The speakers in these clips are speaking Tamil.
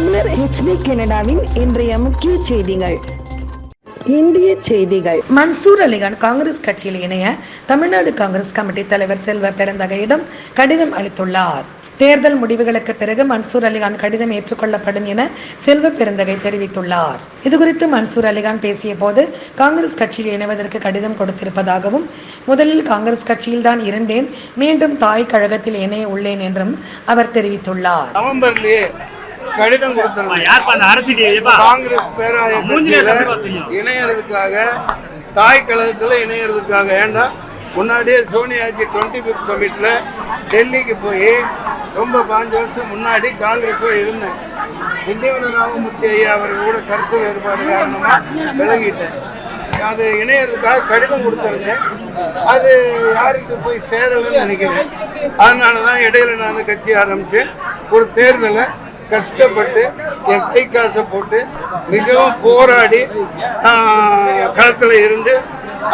தமிழர் ஹெச்டி கனடாவின் இன்றைய முக்கிய செய்திகள். இந்திய செய்திகள். மன்சூர் அலிகான் காங்கிரஸ் கட்சியில் இணைய தமிழ்நாடு காங்கிரஸ் கமிட்டி தலைவர் செல்வ பெருந்தகையிடம் கடிதம் அளித்துள்ளார். தேர்தல் முடிவுகளுக்கு பிறகு மன்சூர் அலிகான் கடிதம் ஏற்றுக்கொள்ளப்படும் என செல்வ பெருந்தகை தெரிவித்துள்ளார். இதுகுறித்து மன்சூர் அலிகான் பேசிய போது காங்கிரஸ் கட்சியில் இணைவதற்கு கடிதம் கொடுத்திருப்பதாகவும் முதலில் காங்கிரஸ் கட்சியில் தான் இருந்தேன் மீண்டும் தாய் கழகத்தில் இணைய உள்ளேன் என்றும் அவர் தெரிவித்துள்ளார். நவம்பர்லயே கடிதம் கொடுத்திருந்தேன் காங்கிரஸ் பேராய மூஞ்சிலே கட்சியில கண்டிப்பா தெரியும். இணையறதுக்காக தாய் கழகத்துல இணையறதுக்காக ஏண்டா? முன்னாடியே சோனியாஜி டுவெண்ட்டி ஃபிஃப்த் சமிட்ல டெல்லிக்கு போய் ரொம்ப பாஞ்சு வருஷம் முன்னாடி காங்கிரஸ்ல இருந்தேன். இந்தியவன ராமமூர்த்தி ஐயா அவர் கூட கருத்து வேறுபாடு காரணமா விலகிட்டேன். அது இணையறதுக்காக கடிதம் கொடுத்துருந்தேன். அது யாருக்கு போய் சேரலன்னு நினைக்கிறேன். அதனால தான் இடையில நான் அந்த கட்சி ஆரம்பிச்சேன். ஒரு தேர்தலை கஷ்டப்பட்டு என் கை காசை போட்டு மிகவும் போராடி களத்தில் இருந்து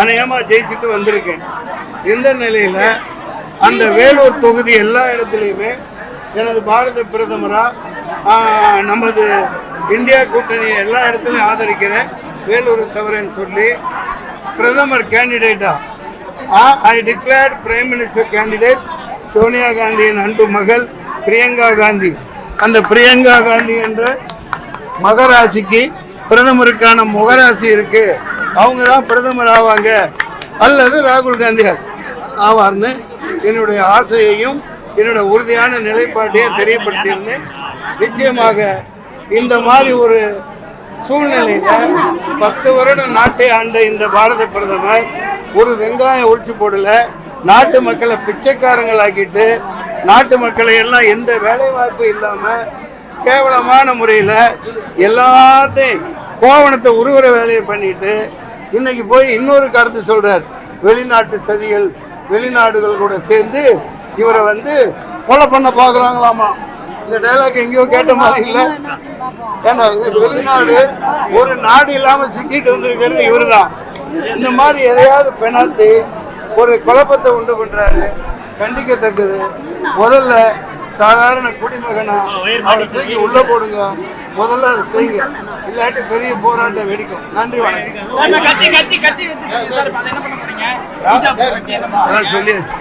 அநேகமாக ஜெயிச்சுட்டு வந்திருக்கேன். இந்த நிலையில் அந்த வேலூர் தொகுதி எல்லா இடத்துலையுமே எனது பாரத பிரதமராக நமது இந்தியா கூட்டணியை எல்லா இடத்துலையும் ஆதரிக்கிறேன். வேலூரை தவிரன்னு சொல்லி பிரதமர் கேண்டிடேட்டா I declared prime minister candidate Sonia காந்தியின் அன்பு மகள் பிரியங்கா காந்தி. அந்த பிரியங்கா காந்தி என்ற மகராசிக்கு பிரதமருக்கான முகராசி இருக்கு. அவங்க தான் பிரதமர் ஆவாங்க. அல்லது ராகுல் காந்தி ஆவார்னு என்னுடைய ஆசையையும் என்னுடைய உறுதியான நிலைப்பாட்டையும் தெரியப்படுத்தியிருந்தேன். நிச்சயமாக இந்த மாதிரி ஒரு சூழ்நிலையில பத்து வருடம் நாட்டை ஆண்ட இந்த பாரத பிரதமர் ஒரு வெங்காயம் உரிச்சு போடல. நாட்டு மக்களை பிச்சைக்காரங்களாக்கிட்டு நாட்டு மக்களை எல்லாம் எந்த வேலைவாய்ப்பு இல்லாமல் கேவலமான முறையில் எல்லாத்தையும் கோவணத்தை உருவுற வேலையை பண்ணிட்டு இன்னைக்கு போய் இன்னொரு கருத்து சொல்கிறார் வெளிநாட்டு சதிகள் வெளிநாடுகள் கூட சேர்ந்து இவரை வந்து கொலை பண்ண பார்க்குறாங்களாமா இந்த டைலாக் எங்கேயோ கேட்ட மாதிரி இல்லை. ஏன்னா இது வெளிநாடு ஒரு நாடு இல்லாமல் சிக்கிட்டு வந்திருக்கிறது இவருதான். இந்த மாதிரி எதையாவது பெணாத்தி ஒரு குழப்பத்தை உண்டு பண்ணுறாரு கண்டிக்கத்தக்கது. முதல்ல சாதாரண குடிமகனா அவரை தூக்கி உள்ள போடுங்க. முதல்ல செய்யுங்க. இல்லாட்டி பெரிய போராட்டம் வெடிக்கும். நன்றி வணக்கம். சொல்லியாச்சு.